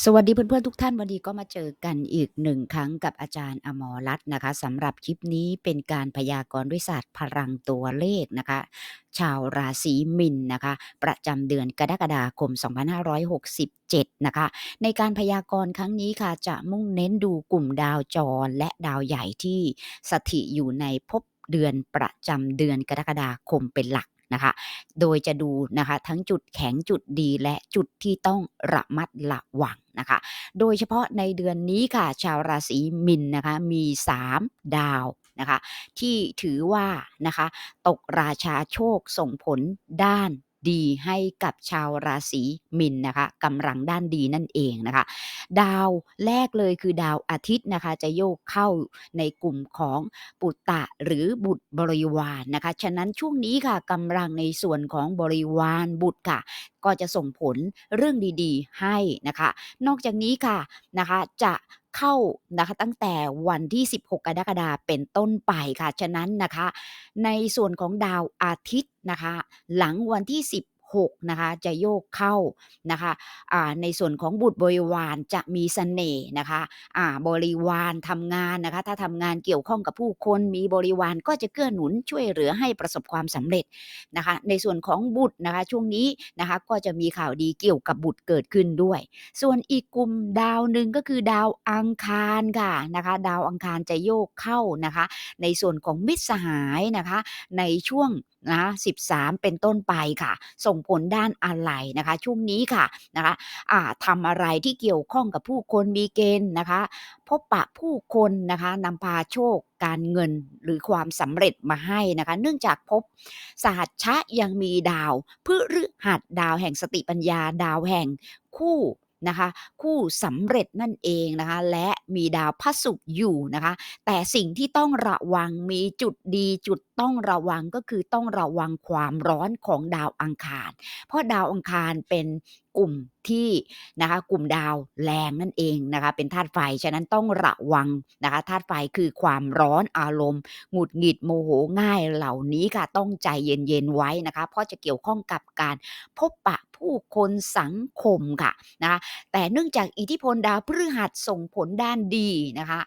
สวัสดีเพื่อนๆทุกท่านวันนี้ก็มาเจอกันอีกหนึ่งครั้งกับอาจารย์อมรรัตน์นะคะสำหรับคลิปนี้เป็นการพยากรณ์ด้วยศาสตร์พลังตัวเลขนะคะ ชาวราศีมินนะคะ ประจำเดือนกรกฎาคม 2567 นะคะ ในการพยากรณ์ครั้งนี้ค่ะจะมุ่งเน้นดูกลุ่มดาวจรและดาวใหญ่ที่สถิตอยู่ในภพเดือนประจำเดือนกรกฎาคมเป็นหลัก นะคะ โดยจะดูนะคะทั้งจุดแข็งจุดดีและจุดที่ต้องระมัดระวังนะคะ โดยเฉพาะในเดือนนี้ค่ะ ชาวราศีมินนะคะมี 3 ดาวนะคะ ที่ถือว่านะคะ ตกราชาโชคส่งผลด้าน ดีให้กับชาวราศีมินนะคะกำลังด้านดีนั่นเองนะคะ ดาวแรกเลยคือดาวอาทิตย์นะคะ จะโยกเข้าในกลุ่มของปุตตะหรือบุตรบริวารนะคะ ฉะนั้นช่วงนี้ค่ะกำลังในส่วนของบริวารบุตรค่ะ ก็จะส่งผลเรื่องดีๆ ให้นะคะ นอกจากนี้ค่ะนะคะจะเข้านะคะตั้งแต่วันที่ 16 กรกฎาคมเป็นต้นไปค่ะ ฉะนั้นนะคะ ในส่วนของดาวอาทิตย์นะคะ หลังวันที่ 10 6นะคะจะโยกเข้านะคะอ่าในส่วนของบุตรบริวารจะมีเสน่ห์นะคะอ่าบริวารทำงานนะคะ ถ้าทำงานเกี่ยวข้องกับผู้คนมีบริวารก็จะเกื้อหนุนช่วยเหลือให้ประสบความสำเร็จนะคะ ในส่วนของบุตรนะคะช่วงนี้นะคะก็จะมีข่าวดีเกี่ยวกับบุตรเกิดขึ้นด้วย ส่วนอีกกลุ่มดาวหนึ่งก็คือดาวอังคารค่ะนะคะ ดาวอังคารจะโยกเข้านะคะ ในส่วนของมิตรสหายนะคะ ในช่วง นะ13 เป็นต้นไปค่ะ ส่งผลด้านอะไรนะคะ ช่วงนี้ค่ะนะคะอ่าทำอะไรที่เกี่ยวข้องกับผู้คนมีเกณฑ์นะคะ พบปะผู้คนนะคะนำพาโชคการเงินหรือความสำเร็จมาให้นะคะ เนื่องจากพบสหัชชะยังมีดาวพฤหัสดาวแห่งสติปัญญาดาวแห่งคู่นะคะคู่สำเร็จนั่นเองนะคะ และ มีดาวพระศุกร์อยู่นะคะ แต่สิ่งที่ต้องระวังมีจุดดีจุดต้องระวังก็คือต้องระวังความร้อนของดาวอังคาร เพราะดาวอังคารเป็นกลุ่มที่นะคะกลุ่มดาวแรงนั่นเองนะคะเป็นธาตุไฟ ฉะนั้นต้องระวังนะคะธาตุไฟคือความร้อนอารมณ์ หงุดหงิดโมโหง่ายเหล่านี้ค่ะต้องใจเย็นๆไว้นะคะเพราะจะเกี่ยวข้องกับการพบปะผู้คนสังคมค่ะนะคะแต่เนื่องจากอิทธิพลดาวพฤหัสส่งผลด้านดีนะคะ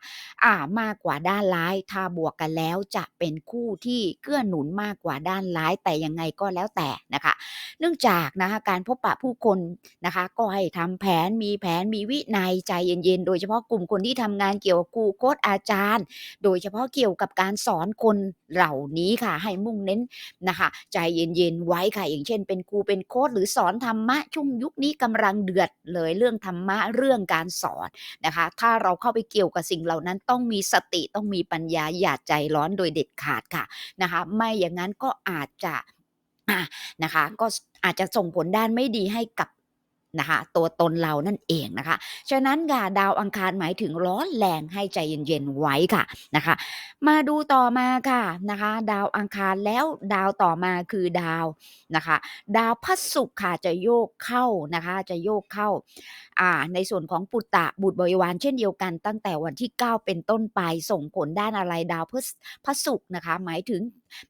อ่ามากกว่าด้านร้าย ถ้าบวกกันแล้วจะเป็นคู่ที่เกื้อหนุนมากกว่าด้านร้าย แต่ยังไงก็แล้วแต่นะคะ เนื่องจากนะคะการพบปะผู้คนนะคะ ก็ให้ทำแผนมีแผนมีวินัยใจเย็นๆ โดยเฉพาะกลุ่มคนที่ทำงานเกี่ยวกับครูโค้ชอาจารย์ โดยเฉพาะเกี่ยวกับการสอนคนเหล่านี้ค่ะ ให้มุ่งเน้นนะคะ ใจเย็นๆไว้ค่ะ อย่างเช่น เป็นครูเป็นโค้ชหรือสอนธรรมะช่วงยุคนี้กำลังเดือดเลยเรื่องธรรมะเรื่องการสอนนะคะ ถ้าเราเข้าไปเกี่ยวกับสิ่งเหล่านั้นต้องมีสติต้องมีปัญญาอย่าใจร้อนโดยเด็ดขาดค่ะนะคะ ไม่อย่างนั้นก็อาจจะอะนะคะก็อาจจะส่งผลด้านไม่ดีให้กับ นะคะตัวตนเรานั่นเองนะคะ ฉะนั้นค่ะดาวอังคารหมายถึงร้อนแรงให้ใจเย็นๆไว้ค่ะนะคะ มาดูต่อมาค่ะนะคะ ดาวอังคารแล้วดาวต่อมาคือดาวนะคะ ดาวพระศุกร์ค่ะจะโยกเข้านะคะ จะโยกเข้าอ่าในส่วนของปุตตะบุตรบริวารเช่นเดียวกัน ตั้งแต่วันที่ 9 เป็นต้นไปส่งผลด้านอะไรดาวพฤษพระศุกร์นะคะ หมายถึง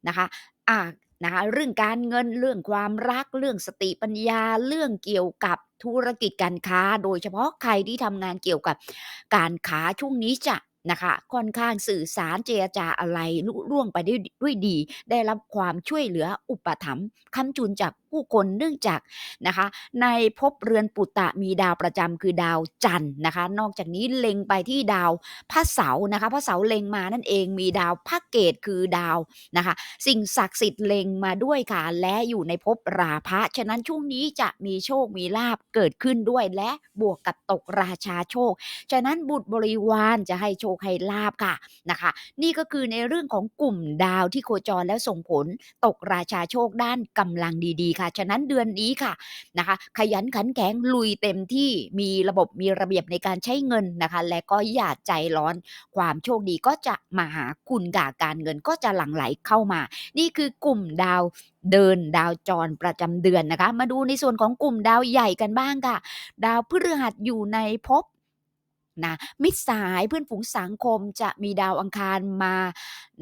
นะคะอ่านะคะเรื่องการเงินเรื่องความรักเรื่องสติปัญญาเรื่องเกี่ยวกับ ธุรกิจการค้า โดยเฉพาะใครที่ทำงานเกี่ยวกับการค้าช่วงนี้จะนะคะค่อนข้างสื่อสารเจรจาอะไรลุล่วงไปได้ด้วยดี ได้รับความช่วยเหลืออุปถัมภ์ค้ำจุนจาก ผู้คนเนื่องจากนะคะ ในภพเรือนปุตตะมีดาวประจำคือดาวจันทร์นะคะ นอกจากนี้เล็งไปที่ดาวพระเสาร์นะคะพระเสาร์เล็งมานั่นเองมีดาวพระเกตคือดาวนะคะ สิ่งศักดิ์สิทธิ์เล็งมาด้วยค่ะ และอยู่ในภพราพะฉะนั้นช่วงนี้จะมีโชคมีลาบเกิดขึ้นด้วยและบวกกับตกราชาโชค ฉะนั้นบุตรบริวารจะให้โชคให้ลาบค่ะนะคะ นี่ก็คือในเรื่องของกลุ่มดาวที่โคจรแล้วส่งผลตกราชาโชคด้านกำลังดีๆค่ะฉะนั้นเดือนนี้ค่ะนะคะ ขยันขันแข็งลุยเต็มที่มีระบบมีระเบียบในการใช้เงินนะคะ และก็อย่าใจร้อน ความโชคดีก็จะมาหาคุณกับการเงินก็จะหลั่งไหลเข้ามา นี่คือกลุ่มดาวเดินดาวจรประจำเดือนนะคะ มาดูในส่วนของกลุ่มดาวใหญ่กันบ้างค่ะ ดาวพฤหัสอยู่ในภพ นะมิตรสายเพื่อนฝูงสังคมจะมีดาวอังคารมา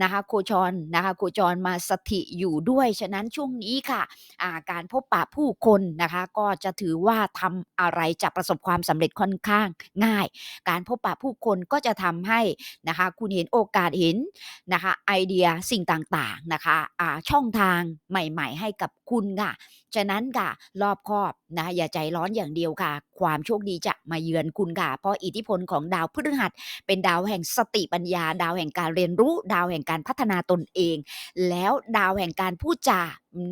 นะคะโคจรนะคะโคจรมาสถิอยู่ด้วย ฉะนั้นช่วงนี้ค่ะาการพบปะผู้คนนะคะก็จะถือว่าทำอะไรจะประสบความสำเร็จค่อนข้างง่าย การพบปะผู้คนก็จะทำให้นะคะคุณเห็นโอกาสเห็นนะคะไอเดียสิ่งต่างๆนะคะช่องทางใหม่ ๆ ให้กับคุณค่ะ ฉะนั้นค่ะ รอบคอบนะอย่าใจร้อนอย่างเดียวค่ะ ความโชคดีจะมาเยือนคุณค่ะ เพราะอิทธิพลของดาวพฤหัส เป็นดาวแห่งสติปัญญา ดาวแห่งการเรียนรู้ ดาวแห่งการพัฒนาตนเอง แล้วดาวแห่งการพูดจา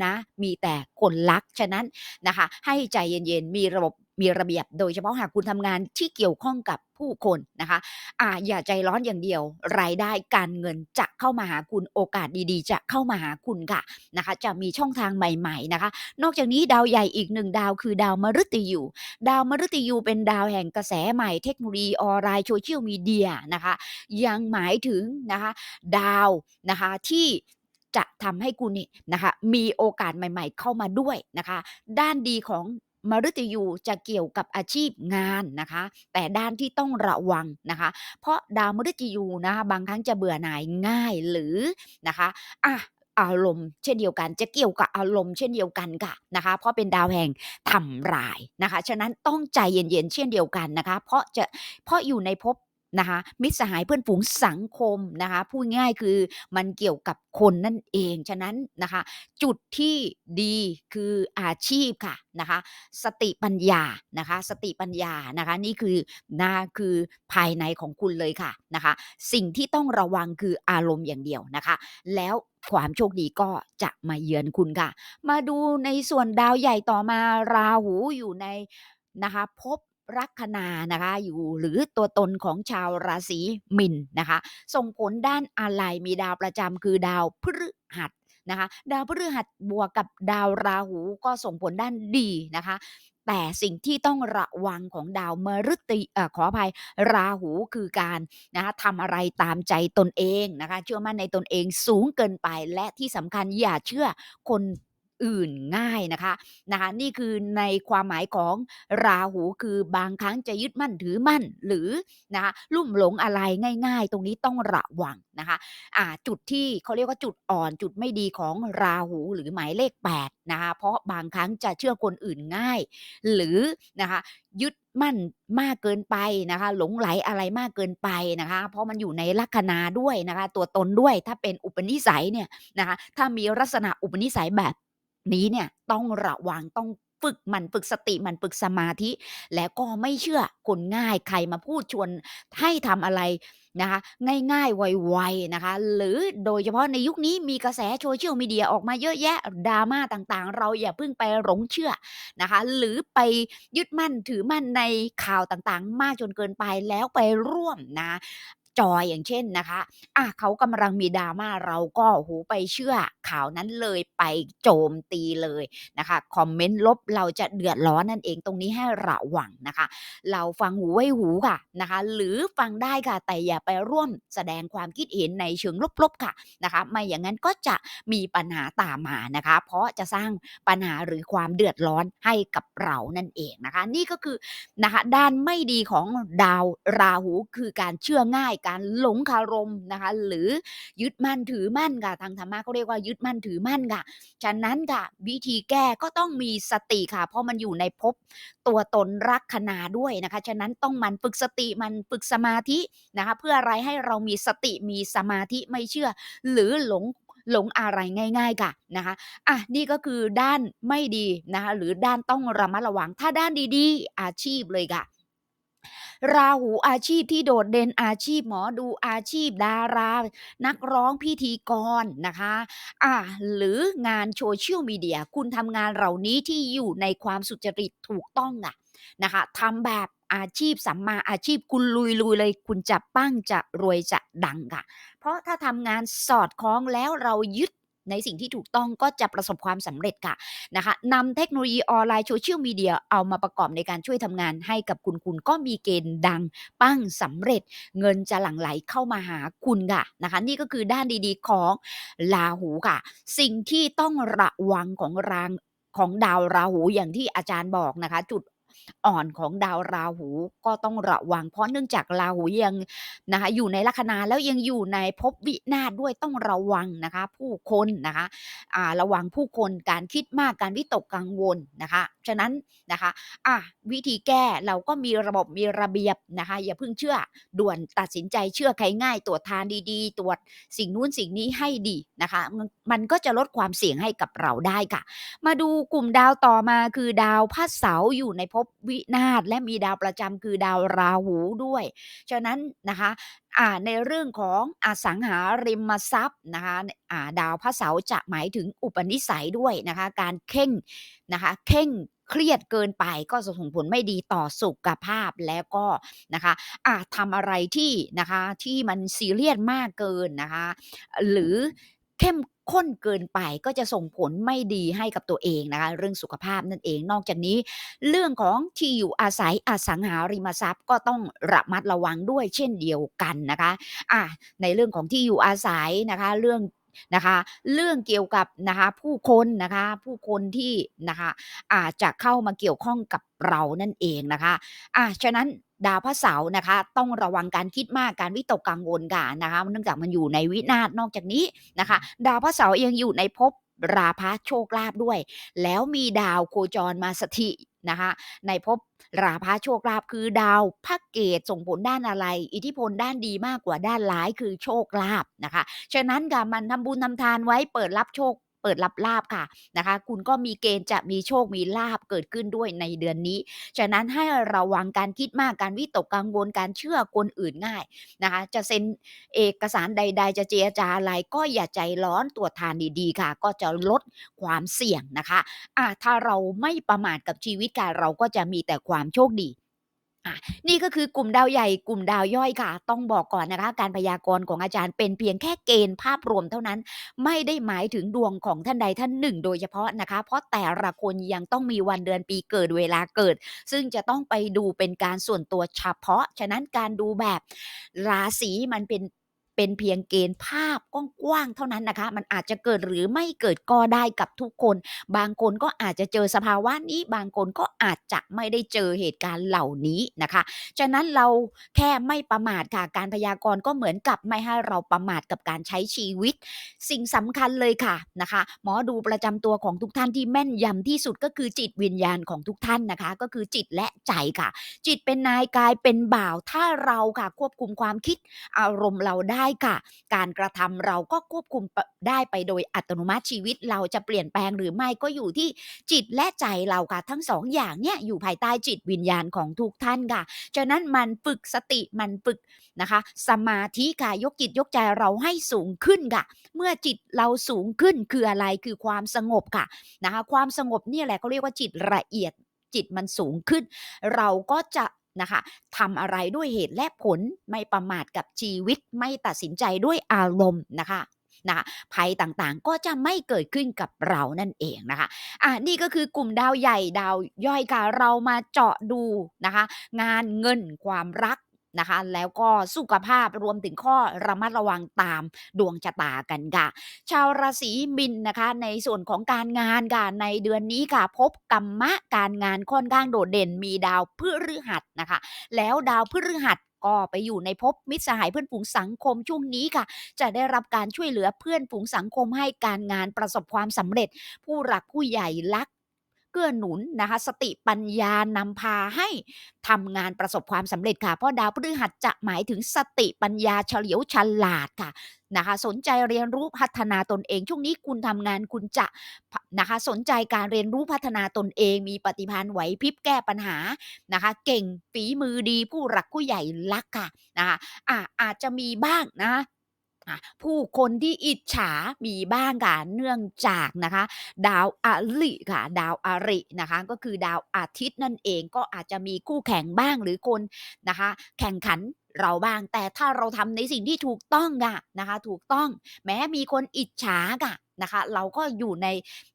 นะ มีแต่คนรัก ฉะนั้นนะคะ ให้ใจเย็นๆ มีระบบมีระเบียบ โดยเฉพาะหากคุณทำงานที่เกี่ยวข้องกับผู้คนนะคะอ่าอย่าใจร้อนอย่างเดียว รายได้การเงินจะเข้ามาหาคุณโอกาสดีๆ จะเข้ามาหาคุณค่ะนะคะ จะมีช่องทางใหม่ๆนะคะ นอกจากนี้ดาวใหญ่อีกหนึ่งดาวคือดาวมฤตยู ดาวมฤตยูเป็นดาวแห่งกระแสใหม่เทคโนโลยีออนไลน์โซเชียลมีเดียนะคะ ยังหมายถึงนะคะ ดาวนะคะที่ จะทำให้คุณนี่นะคะมีโอกาสใหม่ ๆ เข้ามาด้วยนะคะ ด้านดีของมฤตยูจะเกี่ยวกับอาชีพงานนะคะ แต่ด้านที่ต้องระวังนะคะ เพราะดาวมฤตยูนะคะบางครั้งจะเบื่อหน่ายง่ายหรือนะคะอะอารมณ์เช่นเดียวกันจะเกี่ยวกับอารมณ์เช่นเดียวกันค่ะนะคะ เพราะเป็นดาวแห่งทำรายนะคะ ฉะนั้นต้องใจเย็นๆเช่นเดียวกันนะคะ เพราะจะเพราะอยู่ในภพ นะคะมิตรสหายเพื่อนฝูงสังคมนะคะพูดง่ายคือมันเกี่ยวกับคนนั่นเอง ฉะนั้นนะคะ จุดที่ดีคืออาชีพค่ะนะคะ สติปัญญานะคะ สติปัญญานะคะ นี่คือนะคือภายในของคุณเลยค่ะนะคะ สิ่งที่ต้องระวังคืออารมณ์อย่างเดียวนะคะ แล้วความโชคดีก็จะมาเยือนคุณค่ะ มาดูในส่วนดาวใหญ่ต่อมาราหูอยู่ในนะคะภพ ลัคนานะคะอยู่หรือตัวตนของชาวราศีมินนะคะ ส่งผลด้านอะไรมีดาวประจำคือดาวพฤหัสนะคะ ดาวพฤหัสบวกกับดาวราหูก็ส่งผลด้านดีนะคะแต่สิ่งที่ต้องระวังของดาวมฤตยเอ่อขออภัยราหูคือการนะคะทำอะไรตามใจตนเองนะคะเชื่อมั่นในตนเองสูงเกินไปและที่สำคัญอย่าเชื่อคน อื่นง่ายนะคะนะคะ นี่คือในความหมายของราหูคือบางครั้งจะยึดมั่นถือมั่นหรือนะคะลุ่มหลงอะไรง่าย ๆ ตรงนี้ต้องระวังนะคะอ่าจุดที่เขาเรียกว่าจุดอ่อนจุดไม่ดีของราหูหรือหมายเลข8นะคะเพราะบางครั้งจะเชื่อคนอื่นง่าย หรือนะคะยึดมั่นมากเกินไปนะคะ หลงไหลอะไรมากเกินไปนะคะ เพราะมันอยู่ในลัคนาด้วยนะคะ ตัวตนด้วยถ้าเป็นอุปนิสัยเนี่ยนะคะถ้ามีลักษณะอุปนิสัยแบบ นี้เนี่ยต้องระวังต้องฝึกมันฝึกสติมันฝึกสมาธิ แล้วก็ไม่เชื่อคนง่ายใครมาพูดชวนให้ทำอะไรนะคะ ง่ายๆไวๆนะคะ หรือโดยเฉพาะในยุคนี้มีกระแสโซเชียลมีเดียออกมาเยอะแยะดราม่าต่างๆ เราอย่าเพิ่งไปหลงเชื่อนะคะ หรือไปยึดมั่นถือมั่นในข่าวต่างๆ มากจนเกินไปแล้วไปร่วมนะ จอยอย่างเช่นนะคะอะเขากำลังมีดราม่าเราก็โอ้โหไปเชื่อข่าวนั้นเลยไปโจมตีเลยนะคะคอมเมนต์ลบเราจะเดือดร้อนนั่นเองตรงนี้ให้ระวังนะคะ เราฟังหูไว้หูค่ะนะคะ หรือฟังได้ค่ะแต่อย่าไปร่วมแสดงความคิดเห็นในเชิงลบๆค่ะนะคะไม่อย่างนั้นก็จะมีปัญหาตามมานะคะ เพราะจะสร้างปัญหาหรือความเดือดร้อนให้กับเรานั่นเองนะคะ นี่ก็คือนะคะด้านไม่ดีของดาวราหูคือการเชื่อง่ายการหลงคารมนะคะ หรือยึดมั่นถือมั่นค่ะทางธรรมะเขาเรียกว่ายึดมั่นถือมั่นค่ะ ฉะนั้นค่ะ วิธีแก้ก็ต้องมีสติค่ะ เพราะมันอยู่ในภพตัวตนรักขนาด้วยนะคะ ฉะนั้นต้องมันฝึกสติมันฝึกสมาธินะคะ เพื่ออะไรให้เรามีสติมีสมาธิไม่เชื่อ หรือหลงหลงอะไรง่าย ๆ ค่ะนะคะอะนี่ก็คือด้านไม่ดีนะคะหรือด้านต้องระมัดระวังถ้าด้านดีๆ อาชีพเลยค่ะ ราหูอาชีพที่โดดเด่นอาชีพหมอดูอาชีพดารา นักร้องพิธีกรนะคะ อ่าหรืองานโซเชียลมีเดียคุณทำงานเหล่านี้ที่อยู่ในความสุจริตถูกต้องอะนะคะทำแบบอาชีพสัมมาอาชีพคุณลุยลุยเลย คุณจะปั้งจะรวยจะดังค่ะ เพราะถ้าทำงานสอดคล้องแล้วเรายึด ในสิ่งที่ถูกต้องก็จะประสบความสำเร็จค่ะนะคะนำเทคโนโลยีออนไลน์โซเชียลมีเดียเอามาประกอบในการช่วยทำงานให้กับคุณคุณก็มีเกณฑ์ดังปั้งสำเร็จ เงินจะหลั่งไหลเข้ามาหาคุณค่ะนะคะ นี่ก็คือด้านดีๆของราหูค่ะ สิ่งที่ต้องระวังของรางของดาวราหูอย่างที่อาจารย์บอกนะคะ จุด อ่อนของดาวราหูก็ต้องระวัง เพราะเนื่องจากราหูยังนะคะอยู่ในลัคนาแล้วยังอยู่ในภพวินาศด้วยต้องระวังนะคะ ผู้คนนะคะอ่าระวังผู้คนการคิดมากการวิตกกังวลนะคะฉะนั้นนะคะอะวิธีแก้เราก็มีระบบมีระเบียบนะคะ อย่าเพิ่งเชื่อด่วนตัดสินใจเชื่อใครง่าย ตรวจทานดีๆ ตรวจสิ่งนู้นสิ่งนี้ให้ดีนะคะ มันมันก็จะลดความเสี่ยงให้กับเราได้ค่ะ มาดูกลุ่มดาวต่อมาคือดาวพระเสาร์อยู่ในภพวินาศและมีดาวประจำคือดาวราหูด้วย ฉะนั้นนะคะในเรื่องของอสังหาริมทรัพย์นะคะาดาวพระเสาร์จะหมายถึงอุปนิสัยด้วยนะคะการเข่งนะคะเข่งเครียดเกินไปก็ส่งผลไม่ดีต่อสุขภาพแล้วก็นะคะอาจทำอะไรที่นะคะที่มันซีเรียสมากเกินนะคะหรือ เข้มข้นเกินไปก็จะส่งผลไม่ดีให้กับตัวเองนะคะเรื่องสุขภาพนั่นเองนอกจากนี้ เรื่องของที่อยู่อาศัยอสังหาริมทรัพย์ก็ต้องระมัดระวังด้วยเช่นเดียวกันนะคะอะในเรื่องของที่อยู่อาศัยนะคะเรื่องนะคะเรื่องเกี่ยวกับนะคะผู้คนนะคะผู้คนที่นะคะอาจจะเข้ามาเกี่ยวข้องกับเรานั่นเองนะคะอะฉะนั้น ดาวพระเสาร์นะคะ ต้องระวังการคิดมากการวิตกกังวลกันนะคะเนื่องจากมันอยู่ในวินาศนอกจากนี้นะคะ ดาวพระเสาร์ยังอยู่ในภพราพะโชคลาภด้วย แล้วมีดาวโคจรมาสถินะคะ ในภพราพะโชคลาภคือดาวพระเกตส่งผลด้านอะไร อิทธิพลด้านดีมากกว่าด้านร้ายคือโชคลาภนะคะ ฉะนั้นค่ะมันทำบุญทำทานไว้เปิดรับโชค เปิดรับลาบค่ะนะคะ คุณก็มีเกณฑ์จะมีโชคมีลาบเกิดขึ้นด้วยในเดือนนี้ ฉะนั้นให้ระวังการคิดมากการวิตกกังวลการเชื่อคนอื่นง่ายนะคะ จะเซ็นเอกสารใด ๆ จะเจรจาอะไรก็อย่าใจร้อนตรวจทานดีๆค่ะ ก็จะลดความเสี่ยงนะคะอะถ้าเราไม่ประมาทกับชีวิตการเราก็จะมีแต่ความโชคดี อะนี่ก็คือกลุ่มดาวใหญ่กลุ่มดาวย่อยค่ะ ต้องบอกก่อนนะคะ การพยากรณ์ของอาจารย์เป็นเพียงแค่เกณฑ์ภาพรวมเท่านั้น ไม่ได้หมายถึงดวงของท่านใดท่านหนึ่ง โดยเฉพาะนะคะ เพราะแต่ละคนยังต้องมีวันเดือนปีเกิดเวลาเกิด ซึ่งจะต้องไปดูเป็นการส่วนตัวเฉพาะ ฉะนั้นการดูแบบราศีมันเป็น เป็นเพียงเกณฑ์ภาพกว้างๆเท่านั้นนะคะ มันอาจจะเกิดหรือไม่เกิดก็ได้กับทุกคน บางคนก็อาจจะเจอสภาวะนี้ บางคนก็อาจจะไม่ได้เจอเหตุการณ์เหล่านี้นะคะ ฉะนั้นเราแค่ไม่ประมาทค่ะ การพยากรณ์ก็เหมือนกับไม่ให้เราประมาทกับการใช้ชีวิต สิ่งสำคัญเลยค่ะนะคะ หมอดูประจำตัวของทุกท่านที่แม่นยำที่สุดก็คือจิตวิญญาณของทุกท่านนะคะ ก็คือจิตและใจค่ะ จิตเป็นนายกายเป็นบ่าว ถ้าเราค่ะควบคุมความคิดอารมณ์เราได้ค่ะ การกระทำเราก็ควบคุมได้ไปโดยอัตโนมัติชีวิตเราจะเปลี่ยนแปลงหรือไม่ก็อยู่ที่จิตและใจเราค่ะ ทั้งสองอย่างเนี่ยอยู่ภายใต้จิตวิญญาณของทุกท่านค่ะฉะนั้นมันฝึกสติมันฝึกนะคะ สมาธิค่ะยกจิตยกใจเราให้สูงขึ้นค่ะ เมื่อจิตเราสูงขึ้นคืออะไรคือความสงบค่ะนะคะความสงบเนี่ยแหละเขาเรียกว่าจิตละเอียดจิตมันสูงขึ้น เราก็จะ นะคะทำอะไรด้วยเหตุและผลไม่ประมาทกับชีวิตไม่ตัดสินใจด้วยอารมณ์นะคะนะคะภัยต่างๆก็จะไม่เกิดขึ้นกับเรานั่นเองนะคะอะนี่ก็คือกลุ่มดาวใหญ่ดาวย่อยค่ะเรามาเจาะดูนะคะ งานเงินความรัก นะคะ แล้วก็สุขภาพรวมถึงข้อระมัดระวังตามดวงชะตากันค่ะ ชาวราศีมินนะคะ ในส่วนของการงานค่ะในเดือนนี้ค่ะ พบกรรมะการงานค่อนข้างโดดเด่นมีดาวพฤหัสนะคะ แล้วดาวพฤหัสก็ไปอยู่ในภพมิตรสหายเพื่อนฝูงสังคมช่วงนี้ค่ะ จะได้รับการช่วยเหลือเพื่อนฝูงสังคมให้การงานประสบความสำเร็จ ผู้หลักผู้ใหญ่รัก เกื้อหนุนนะคะสติปัญญานำพาให้ทำงานประสบความสำเร็จค่ะ เพราะดาวพฤหัสจะหมายถึงสติปัญญาเฉลียวฉลาดค่ะนะคะสนใจเรียนรู้พัฒนาตนเอง ช่วงนี้คุณทำงานคุณจะนะคะสนใจการเรียนรู้พัฒนาตนเอง มีปฏิภาณไหวพริบแก้ปัญหานะคะเก่งฝีมือดีผู้หลักผู้ใหญ่รักค่ะนะคะออาจจะมีบ้างนะ ผู้คนที่อิจฉามีบ้างค่ะเนื่องจากนะคะ ดาวอริค่ะ ดาวอรินะคะ ก็คือดาวอาทิตย์นั่นเองก็อาจจะมีคู่แข่งบ้างหรือคนนะคะ แข่งขันเราบ้าง แต่ถ้าเราทำในสิ่งที่ถูกต้องค่ะนะคะ ถูกต้อง แม้มีคนอิจฉาค่ะนะคะ เราก็อยู่ใน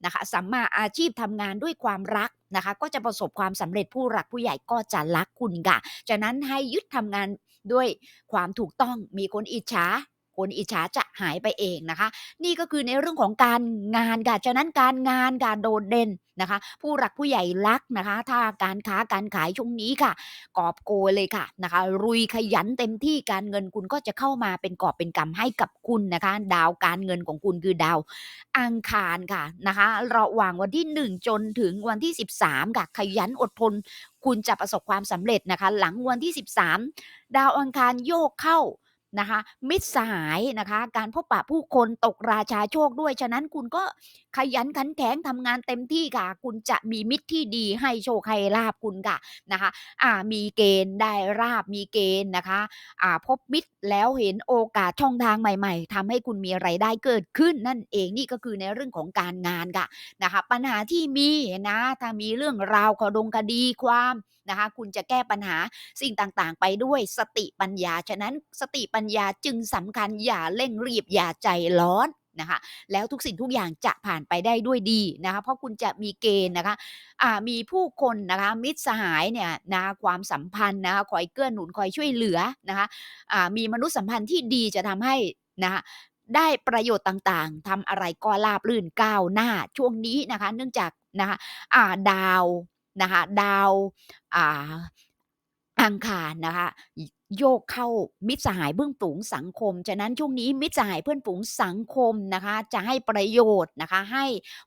นะคะสัมมาอาชีพทำงานด้วยความรักนะคะ ก็จะประสบความสำเร็จผู้หลักผู้ใหญ่ก็จะรักคุณค่ะฉะนั้นให้ยึดทำงานด้วยความถูกต้องมีคนอิจฉา คนอิจฉาจะหายไปเองนะคะ นี่ก็คือในเรื่องของการงานค่ะฉะนั้นการงานค่ะโดดเด่นนะคะ ผู้หลักผู้ใหญ่รักนะคะ ถ้าการค้าการขายช่วงนี้ค่ะ กอบโกยเลยค่ะนะคะ รุยขยันเต็มที่การเงินคุณก็จะเข้ามาเป็นกอบเป็นกำให้กับคุณนะคะ ดาวการเงินของคุณคือดาว อังคารค่ะนะคะระหว่างวันที่ 1 จนถึงวันที่ 13 ค่ะ ขยันอดทน คุณจะประสบความสำเร็จนะคะ หลังวันที่ 13 ดาวอังคารโยกเข้า นะคะมิตรสหายนะคะการพบปะผู้คนตกราชาโชคด้วย ฉะนั้นคุณก็ขยันขันแข็งทำงานเต็มที่ค่ะ คุณจะมีมิตรที่ดีให้โชคให้ลาบคุณค่ะนะคะอ่ามีเกณฑ์ได้ราบมีเกณฑ์นะคะอ่าพบมิตร แล้วเห็นโอกาสช่องทางใหม่ ๆทำให้คุณมีไรายได้เกิดขึ้นนั่นเองนี่ก็คือในเรื่องของการงานค่ะนะคะปัญหาที่มีนะถ้ามีเรื่องราวขอดงคดีความนะคะคุณจะแก้ปัญหาสิ่งต่างๆ ไปด้วยสติปัญญา ฉะนั้นสติปัญญาจึงสำคัญอย่าเร่งรีบอย่าใจร้อน นะคะ แล้วทุกสิ่งทุกอย่างจะผ่านไปได้ด้วยดีนะคะ เพราะคุณจะมีเกณฑ์นะคะอ่ามีผู้คนนะคะมิตรสหายเนี่ยนะความสัมพันธ์นะคะคอยเกื้อหนุนคอยช่วยเหลือนะคะอ่ามีมนุษยสัมพันธ์ที่ดีจะทำให้นะคะได้ประโยชน์ต่างๆทำอะไรก็ราบรื่นก้าวหน้าช่วงนี้นะคะ เนื่องจากนะคะอ่าดาวนะคะดาวอ่าอังคารนะคะ โยกเข้ามิตรสหายเบื้องฝูงสังคม ฉะนั้นช่วงนี้มิตรสหายเพื่อนฝูงสังคมนะคะ จะให้ประโยชน์นะคะ ให้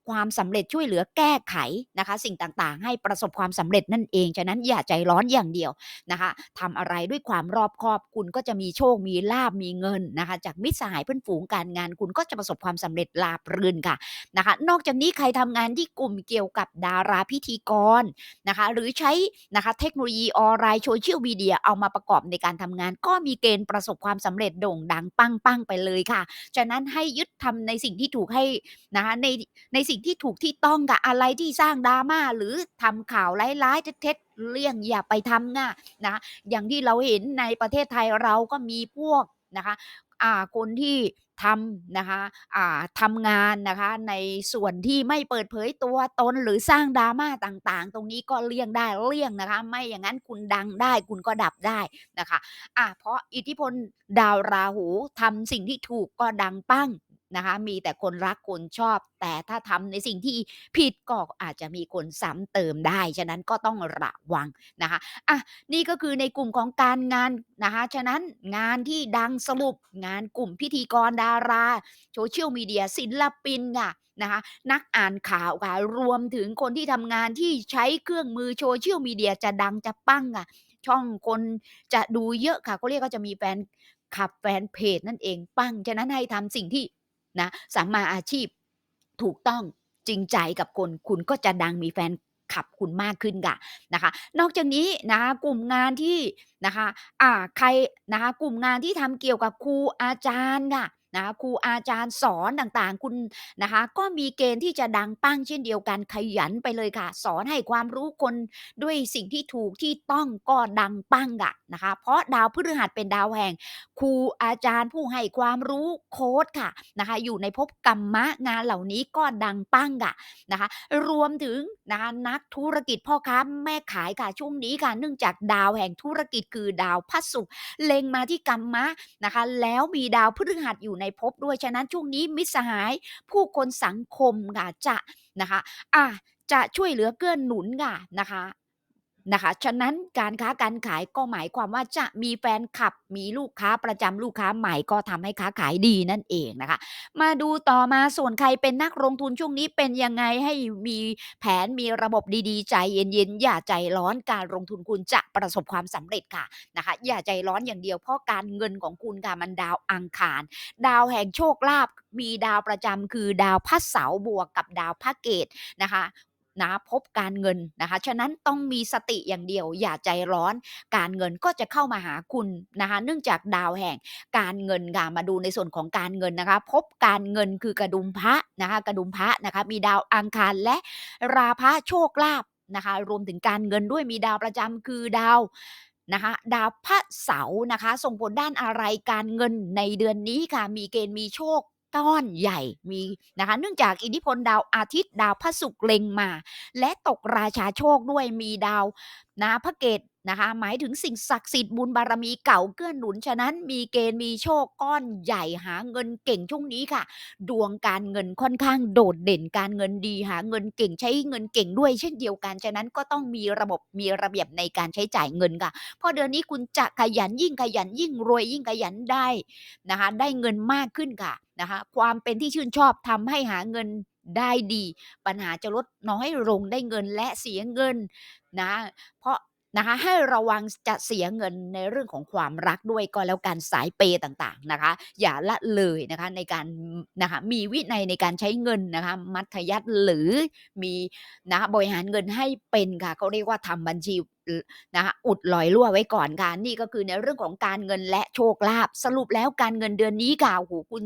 ความสำเร็จช่วยเหลือแก้ไขนะคะ สิ่งต่างๆ ให้ประสบความสำเร็จนั่นเอง ฉะนั้นอย่าใจร้อนอย่างเดียวนะคะทำอะไรด้วยความรอบคอบคุณก็จะมีโชค มีลาบ มีเงินนะคะ จากมิตรสหายเพื่อนฝูงการงาน คุณก็จะประสบความสำเร็จลาบรื่นค่ะนะคะ นอกจากนี้ใครทำงานที่กลุ่มเกี่ยวกับดาราพิธีกรนะคะ หรือใช้นะคะเทคโนโลยีออนไลน์โซเชียลมีเดียเอามาประกอบในการการทำงานก็มีเกณฑ์ประสบความสำเร็จโด่งดังปังปังๆไปเลยค่ะ ฉะนั้นให้ยึดทำในสิ่งที่ถูกให้นะคะในในสิ่งที่ถูกที่ต้องกับอะไรที่สร้างดราม่าหรือทำข่าวร้ายๆเท็จเลี่ยงอย่าไปทำง่ะนะอย่างที่เราเห็นในประเทศไทยเราก็มีพวกนะคะอ่าคนที่ ทำนะคะะทำงานนะคะในส่วนที่ไม่เปิดเผยตัวตนหรือสร้างดราม่าต่างๆ ตรงนี้ก็เลี่ยงได้เลี่ยงนะคะ ไม่อย่างนั้นคุณดังได้คุณก็ดับได้นะคะะเพราะอิทธิพลดาวราหูทำสิ่งที่ถูกก็ดังปั้ง นะคะมีแต่คนรักคนชอบ แต่ถ้าทำในสิ่งที่ผิดก็อาจจะมีคนซ้ำเติมได้ ฉะนั้นก็ต้องระวังนะคะอะนี่ก็คือในกลุ่มของการงานนะคะฉะนั้นงานที่ดังสรุปงานกลุ่มพิธีกรดาราโซเชียลมีเดียศิลปินค่ะนะคะนักอ่านข่าวค่ะรวมถึงคนที่ทำงานที่ใช้เครื่องมือโซเชียลมีเดียจะดังจะปั้งค่ะช่องคนจะดูเยอะค่ะเขาเรียกว่าจะมีแฟนคลับแฟนเพจนั่นเองปั้งฉะนั้นให้ทำสิ่งที่ นะสัมมาอาชีพถูกต้องจริงใจกับคนคุณก็จะดังมีแฟนขับคุณมากขึ้นกะนะคะ นอกจากนี้นะคะกลุ่มงานที่นะคะอ่าใครนะคะกลุ่มงานที่ทำเกี่ยวกับครูอาจารย์ค่ะ นะคะครูอาจารย์สอนต่างๆ คุณนะคะก็มีเกณฑ์ที่จะดังปั้งเช่นเดียวกันขยันไปเลยค่ะ สอนให้ความรู้คนด้วยสิ่งที่ถูกที่ต้องก็ดังปั้งอะนะคะเพราะดาวพฤหัสเป็นดาวแห่งครูอาจารย์ผู้ให้ความรู้โค้ดค่ะนะคะอยู่ในภพกรรมะงานเหล่านี้ก็ดังปั้งค่ะนะคะรวมถึงนะคะนักธุรกิจพ่อค้าแม่ขายค่ะช่วงนี้ค่ะเนื่องจากดาวแห่งธุรกิจคือดาวพระศุกเล็งมาที่กรรมะนะคะแล้วมีดาวพฤหัสอยู่ในภพด้วย ฉะนั้นช่วงนี้มิตรสหาย ผู้คนสังคมค่ะจะนะคะอะจะช่วยเหลือเกื้อหนุนค่ะนะคะ นะคะ ฉะนั้นการค้าการขายก็หมายความว่าจะมีแฟนคลับ มีลูกค้าประจำลูกค้าใหม่ก็ทำให้ค้าขายดีนั่นเองนะคะ มาดูต่อมาส่วนใครเป็นนักลงทุนช่วงนี้เป็นยังไงให้มีแผนมีระบบดีๆ ใจเย็นๆอย่าใจร้อนการลงทุนคุณจะประสบความสำเร็จค่ะนะคะ อย่าใจร้อนอย่างเดียวเพราะการเงินของคุณค่ะมันดาวอังคาร ดาวแห่งโชคลาภมีดาวประจำคือดาวพระเสาบวกกับดาวพระเกตนะคะ นะพบการเงินนะคะ ฉะนั้นต้องมีสติอย่างเดียว อย่าใจร้อน การเงินก็จะเข้ามาหาคุณนะคะ เนื่องจากดาวแห่งการเงินค่ะมาดูในส่วนของการเงินนะคะ พบการเงินคือกระดุมพระนะคะ กระดุมพระนะคะ มีดาวอังคารและราพะโชคลาภนะคะ รวมถึงการเงินด้วยมีดาวประจำคือดาวนะคะดาวพระเสาร์นะคะ ส่งผลด้านอะไรการเงินในเดือนนี้ค่ะ มีเกณฑ์มีโชค ก้อนใหญ่มีนะคะ เนื่องจากอิทธิพลดาวอาทิตย์ดาวพระศุกร์เล็งมา และตกราชาโชคด้วยมีดาว นะพระเกตนะคะ หมายถึงสิ่งศักดิ์สิทธิ์บุญบารมีเก่าเกื้อหนุน ฉะนั้นมีเกณฑ์มีโชคก้อนใหญ่หาเงินเก่งช่วงนี้ค่ะ ดวงการเงินค่อนข้างโดดเด่นการเงินดีหาเงินเก่งใช้เงินเก่งด้วย เช่นเดียวกัน ฉะนั้นก็ต้องมีระบบมีระเบียบในการใช้จ่ายเงินค่ะ เพราะเดือนนี้คุณจะขยันยิ่งขยันยิ่งรวยยิ่งขยันได้นะคะ ได้เงินมากขึ้นค่ะนะคะ ความเป็นที่ชื่นชอบทำให้หาเงิน ได้ดี ปัญหาจะลดน้อยลงได้เงินและเสียเงินนะ เพราะนะคะให้ระวังจะเสียเงินในเรื่องของความรักด้วยก็แล้วกันสายเปย์ต่างๆนะคะ อย่าละเลยนะคะในการนะคะมีวินัยในการใช้เงินนะคะมัธยัสถ์หรือมีนะคะบริหารเงินให้เป็นค่ะเขาเรียกว่าทำบัญชี นะคะอุดรอยรั่วไว้ก่อนค่ะนี่ก็คือในเรื่องของการเงินและโชคลาภสรุปแล้วการเงินเดือนนี้ค่ะโอ้โฮคุณ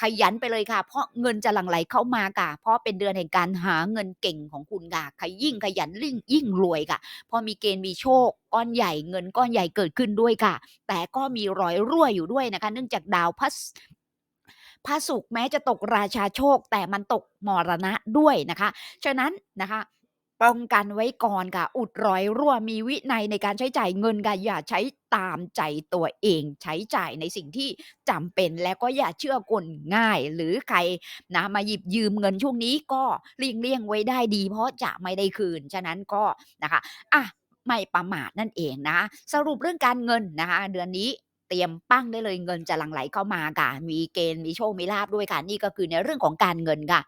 ขยันไปเลยค่ะ เพราะเงินจะหลั่งไหลเข้ามาค่ะ เพราะเป็นเดือนแห่งการหาเงินเก่งของคุณค่ะขยิ่งขยันลิ่งยิ่งรวยค่ะพราะมีเกณฑ์มีโชคก้อนใหญ่เงินก้อนใหญ่เกิดขึ้นด้วยค่ะ แต่ก็มีรอยรั่วอยู่ด้วยนะคะ เนื่องจากดาวพระสพระศุกร์แม้จะตกราชาโชคแต่มันตกมรณะด้วยนะคะ ฉะนั้นนะคะ ป้องกันไว้ก่อนค่ะอุดรอยรั่วมีวินัยในการใช้จ่ายเงินค่ะอย่าใช้ตามใจตัวเองใช้จ่ายในสิ่งที่จำเป็นและก็อย่าเชื่อคนง่าย หรือใครนะมาหยิบยืมเงินช่วงนี้ก็เลี่ยงๆไว้ได้ดี เพราะจะไม่ได้คืน ฉะนั้นก็นะคะอะไม่ประมาทนั่นเองนะ สรุปเรื่องการเงินนะคะเดือนนี้ เตรียมปั้งได้เลยเงินจะหลั่งไหลเข้ามาค่ะ มีเกณฑ์มีโชคมีลาภด้วยค่ะ นี่ก็คือในเรื่องของการเงินค่ะ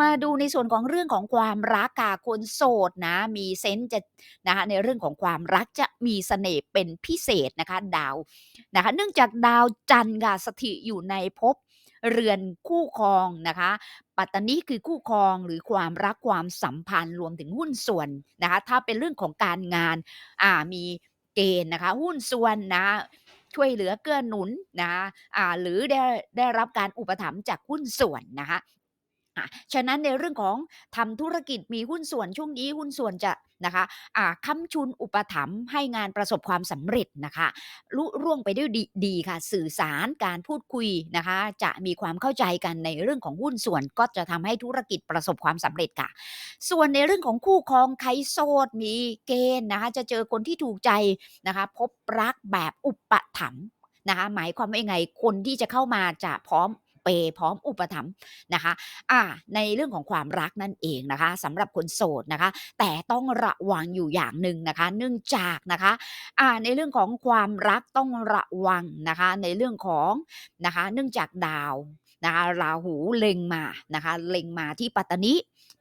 มาดูในส่วนของเรื่องของความรักค่ะคนโสดนะ มีเซนส์จะนะคะในเรื่องของความรักจะมีเสน่ห์เป็นพิเศษนะคะดาวนะคะ เนื่องจากดาวจันทร์ค่ะสถิตอยู่ในภพเรือนคู่ครองนะคะ ปัตตนิคือคู่ครองหรือความรักความสัมพันธ์รวมถึงหุ้นส่วนนะคะ ถ้าเป็นเรื่องของการงานอ่ามีเกณฑ์นะคะ หุ้นส่วนนะ ช่วยเหลือเกื้อหนุนนะคะอ่าหรือได้ได้รับการอุปถัมภ์จากหุ้นส่วนนะคะ อ่าฉะนั้นในเรื่องของทำธุรกิจมีหุ้นส่วนช่วงนี้หุ้นส่วนจะนะคะอ่าค้ำชุนอุปถัมภ์ให้งานประสบความสำเร็จนะคะลุร่วงไปด้วยดีดีค่ะ สื่อสารการพูดคุยนะคะ จะมีความเข้าใจกันในเรื่องของหุ้นส่วนก็จะทำให้ธุรกิจประสบความสำเร็จค่ะ ส่วนในเรื่องของคู่ครองใครโสดมีเกณฑ์นะคะจะเจอคนที่ถูกใจนะคะ พบรักแบบอุปถัมภ์นะคะหมายความว่ายังไงคนที่จะเข้ามาจะพร้อม เปย์พร้อมอุปถัมภ์นะคะอ่าในเรื่องของความรักนั่นเองนะคะสำหรับคนโสดนะคะ แต่ต้องระวังอยู่อย่างหนึ่งนะคะ เนื่องจากนะคะอ่าในเรื่องของความรักต้องระวังนะคะ ในเรื่องของนะคะ เนื่องจากดาวนะคะราหูเล็งมานะคะ เล็งมาที่ปัตตนิ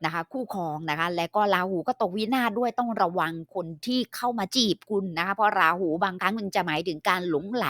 นะคะ คู่ครองนะคะ และก็ราหูก็ตกวินาศด้วยต้องระวังคนที่เข้ามาจีบคุณนะคะ เพราะราหูบางครั้งมันจะหมายถึงการหลงไหล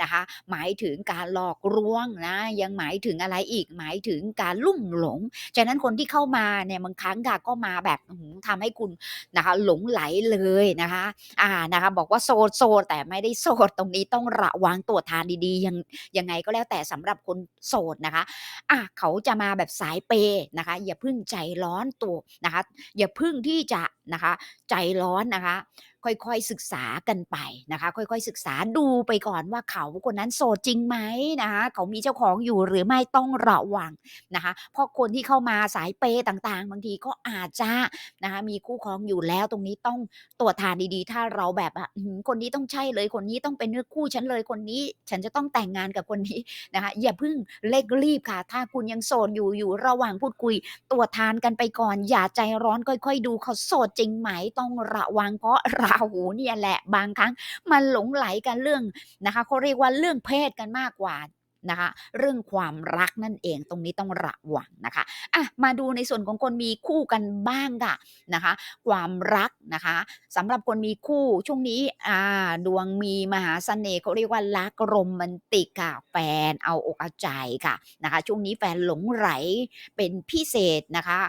นะคะ หมายถึงการหลอกลวงนะยังหมายถึงอะไรอีกหมายถึงการลุ่มหลงฉะนั้นคนที่เข้ามาเนี่ยบางครั้งค่ะก็มาแบบอื้อฮือทำให้คุณนะคะ หลงไหลเลยนะคะอ่านะคะ บอกว่าโสดๆแต่ไม่ได้โสดตรงนี้ต้องระวังตรวทานดีๆยังยังไงก็แล้วแต่สำหรับคนโสดนะคะอะเขาจะมาแบบสายเปย์นะคะ อย่าพิ่งใจร้อนตัวนะคะ อย่าพึ่งที่จะนะคะ ใจร้อนนะคะ ค่อยๆศึกษากันไปนะคะ ค่อยๆศึกษาดูไปก่อนว่าเขาคนนั้นโสดจริงไหมนะคะเขามีเจ้าของอยู่หรือไม่ต้องระวังนะคะเพราะคนที่เข้ามาสายเปย์ต่างๆ บางทีก็อาจจะนะคะมีคู่ครองอยู่แล้วตรงนี้ต้องตรวจทานดีๆ ถ้าเราแบบว่าอื้อฮือคนนี้ต้องใช่เลยคนนี้ต้องเป็นเนื้อคู่ฉันเลยคนนี้ ฉันจะต้องแต่งงานกับคนนี้นะคะอย่าเพิ่งเร่งรีบค่ะ ถ้าคุณยังโสดอยู่อยู่ระหว่างพูดคุยตรวจทานกันไปก่อน อย่าใจร้อนค่อย ๆ ดูเขาโสดจริงไหมต้องระวังเพราะราหูเนี่ยแหละบางครั้งมันหลงไหลกันเรื่องนะคะเขาเรียกว่าเรื่องเพศกันมากกว่า นะคะ เรื่องความรักนั่นเองตรงนี้ต้องระวังนะคะอะมาดูในส่วนของคนมีคู่กันบ้างค่ะนะคะ ความรักนะคะสำหรับคนมีคู่ช่วงนี้อ่าดวงมีมหาเสน่ห์เขาเรียกว่ารักโรแมนติกค่ะแฟนเอาอกเอาใจค่ะนะคะ ช่วงนี้แฟนหลงไหลเป็นพิเศษนะคะ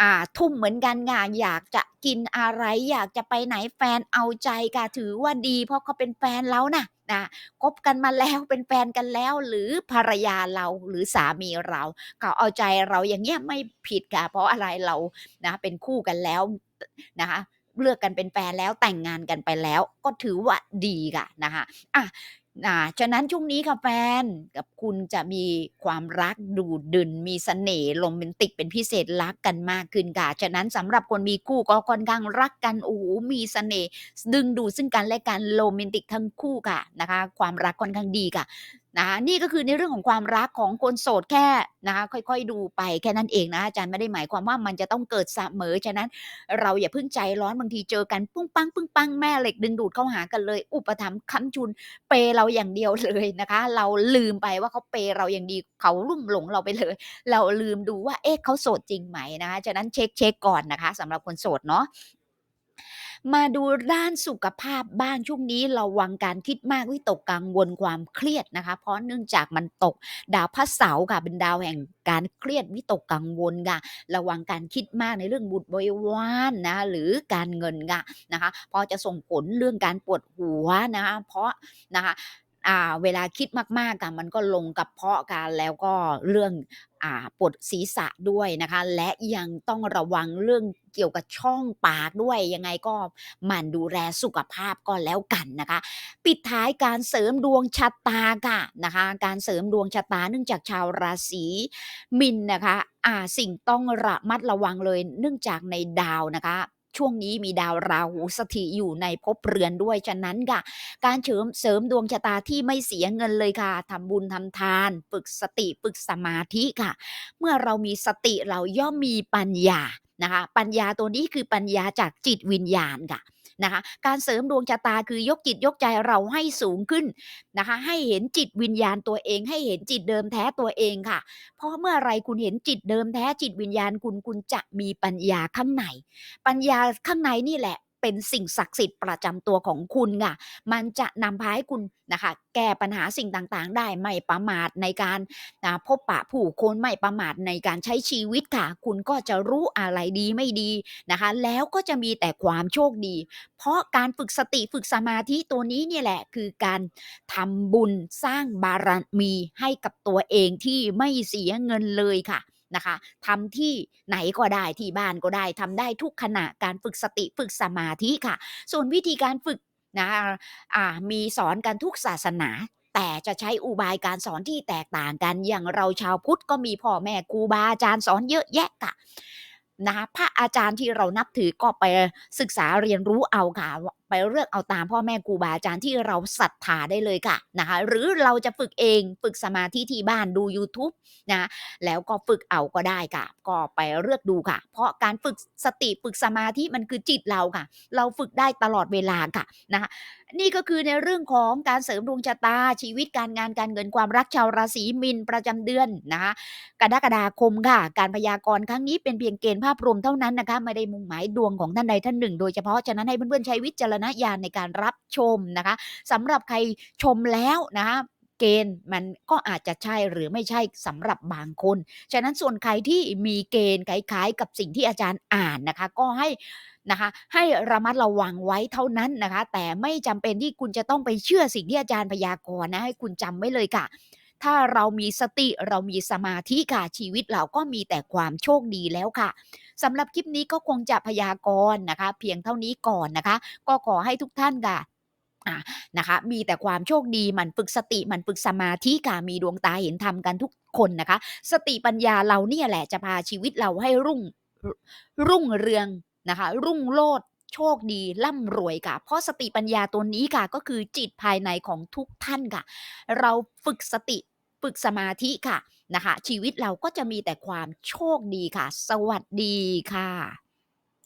อ่าทุ่มเหมือนกันค่ะอยากจะกินอะไรอยากจะไปไหนแฟนเอาใจค่ะถือว่าดี เพราะเขาเป็นแฟนแล้วน่ะนะคบกันมาแล้วเป็นแฟนกันแล้ว หรือภรรยาเราหรือสามีเราเขาเอาใจเราอย่างเงี้ยไม่ผิดค่ะเพราะอะไรเรานะเป็นคู่กันแล้วนะคะเลือกกันเป็นแฟนแล้วแต่งงานกันไปแล้ว ก็ถือว่าดีค่ะนะคะอะอ่าฉะนั้นช่วงนี้ค่ะแฟนกับคุณจะมีความรักดูดดื่นมีเสน่ห์โรแมนติกเป็นพิเศษรักกันมากขึ้นค่ะฉะนั้นสำหรับคนมีคู่ก็ค่อนข้างรักกันโอ้โฮมีเสน่ห์ดึงดูดซึ่งกันและกันโรแมนติกทั้งคู่ค่ะนะคะ ความรักค่อนข้างดีค่ะ นะคะนี่ก็คือในเรื่องของความรักของคนโสดแค่นะคะค่อยๆดูไปแค่นั้นเองนะอาจารย์ไม่ได้หมายความว่ามันจะต้องเกิดเสมอฉะนั้นเราอย่าเพิ่งใจร้อนบางทีเจอกันปุ้งปังปุ้งๆแม่เหล็กดึงดูดเข้าหากันเลย อุปถัมภ์ค้ำจุนเปเราอย่างเดียวเลยนะคะ เราลืมไปว่าเขาเปเราอย่างดีเขาลุ่มหลงเราไปเลย เราลืมดูว่าเอ๊ะเขาโสดจริงไหมนะคะฉะนั้นเช็กๆก่อนนะคะสำหรับคนโสดเนาะ มาดูด้านสุขภาพบ้างช่วงนี้ระวังการคิดมากวิตกกังวลความเครียดนะคะ เพราะเนื่องจากมันตกดาวพระเสาร์ค่ะเป็นดาวแห่งการเครียดวิตกกังวลค่ะ ระวังการคิดมากในเรื่องบุตรบริวารนะคะหรือการเงินค่ะนะคะเพราะจะส่งผลเรื่องการปวดหัวนะคะเพราะนะคะ อ่าเวลาคิดมากๆค่ะมันก็ลงกระเพาะค่ะแล้วก็เรื่องอ่าปวดศีรษะด้วยนะคะ และยังต้องระวังเรื่องเกี่ยวกับช่องปากด้วย ยังไงก็หมั่นดูแลสุขภาพก็แล้วกันนะคะ ปิดท้ายการเสริมดวงชะตาค่ะนะคะ การเสริมดวงชะตาเนื่องจากชาวราศีมีนนะคะอ่าสิ่งต้องระมัดระวังเลยเนื่องจากในดาวนะคะ ช่วงนี้มีดาวราหูสถิตอยู่ในภพเรือนด้วย ฉะนั้นค่ะ การเฉิมเสริมดวงชะตาที่ไม่เสียเงินเลยค่ะทำบุญทำทาน ฝึกสติฝึกสมาธิค่ะ เมื่อเรามีสติเราย่อมมีปัญญานะคะ ปัญญาตัวนี้คือปัญญาจากจิตวิญญาณค่ะ นะคะการเสริมดวงชะตาคือยกจิตยกใจเราให้สูงขึ้นนะคะให้เห็นจิตวิญญาณตัวเอง ให้เห็นจิตเดิมแท้ตัวเองค่ะ เพราะเมื่อไรคุณเห็นจิตเดิมแท้จิตวิญญาณคุณคุณจะมีปัญญาข้างใน ปัญญาข้างในนี่แหละ เป็นสิ่งศักดิ์สิทธิ์ประจำตัวของคุณค่ะมันจะนำพาให้คุณนะคะ แก้ปัญหาสิ่งต่างๆ ได้ไม่ประมาทในการอ่าพบปะผู้คนไม่ประมาทในการใช้ชีวิตค่ะ คุณก็จะรู้อะไรดีไม่ดีนะคะ แล้วก็จะมีแต่ความโชคดี เพราะการฝึกสติฝึกสมาธิตัวนี้เนี่ยแหละคือการทำบุญสร้างบารมีให้กับตัวเองที่ไม่เสียเงินเลยค่ะ นะคะทำที่ไหนก็ได้ที่บ้านก็ได้ทำได้ทุกขณะการฝึกสติฝึกสมาธิค่ะ ส่วนวิธีการฝึกนะะมีสอนกันทุกศาสนาแต่จะใช้อุบายการสอนที่แตกต่างกัน อย่างเราชาวพุทธก็มีพ่อแม่ครูบาอาจารย์สอนเยอะแยะค่ะ นะคะพระอาจารย์ที่เรานับถือก็ไปศึกษาเรียนรู้เอาค่ะ ไปเลือกเอาตามพ่อแม่ครูบาอาจารย์ที่เราศรัทธาได้เลยค่ะนะคะหรือเราจะฝึกเองฝึกสมาธิที่บ้านดูยูทูบนะคะแล้วก็ฝึกเอาก็ได้ค่ะ ก็ไปเลือกดูค่ะ เพราะการฝึกสติฝึกสมาธิมันคือจิตเราค่ะ เราฝึกได้ตลอดเวลาค่ะนะคะนี่ก็คือในเรื่องของการเสริมดวงชะตาชีวิตการงานการเงินความรักชาวราศีมีนประจำเดือนนะคะกรกฎาคมค่ะ การพยากรณ์ครั้งนี้เป็นเพียงเกณฑ์ภาพรวมเท่านั้นนะคะไม่ได้มุ่งหมายดวงของท่านใดท่านหนึ่ง โดยเฉพาะฉะนั้นให้เพื่อนๆใช้วิจารณญาณในการรับชมนะคะสำหรับใครชมแล้วนะคะเกณฑ์มันก็อาจจะใช่หรือไม่ใช่สำหรับบางคน ฉะนั้นส่วนใครที่มีเกณฑ์คล้ายๆ กับสิ่งที่อาจารย์อ่านนะคะ ก็ให้นะคะ ให้ระมัดระวังไว้เท่านั้นนะคะ แต่ไม่จำเป็นที่คุณจะต้องไปเชื่อสิ่งที่อาจารย์พยากรณ์นะให้คุณจำไว้เลยค่ะ ถ้าเรามีสติเรามีสมาธิค่ะชีวิตเราก็มีแต่ความโชคดีแล้วค่ะสำหรับคลิปนี้ก็คงจะพยากรณ์นะคะ เพียงเท่านี้ก่อนนะคะ ก็ขอให้ทุกท่านค่ะอ่านะคะมีแต่ความโชคดีมันฝึกสติมันฝึกสมาธิค่ะมีดวงตาเห็นธรรมกันทุกคนนะคะ สติปัญญาเราเนี่ยแหละจะพาชีวิตเราให้รุ่งรุ่งเรืองนะคะ รุ่งโรจน์โชคดีร่ำรวยค่ะ เพราะสติปัญญาตัวนี้ค่ะก็คือจิตภายในของทุกท่านค่ะ เราฝึกสติ ฝึกสมาธิค่ะนะคะ ชีวิตเราก็จะมีแต่ความโชคดีค่ะ สวัสดีค่ะ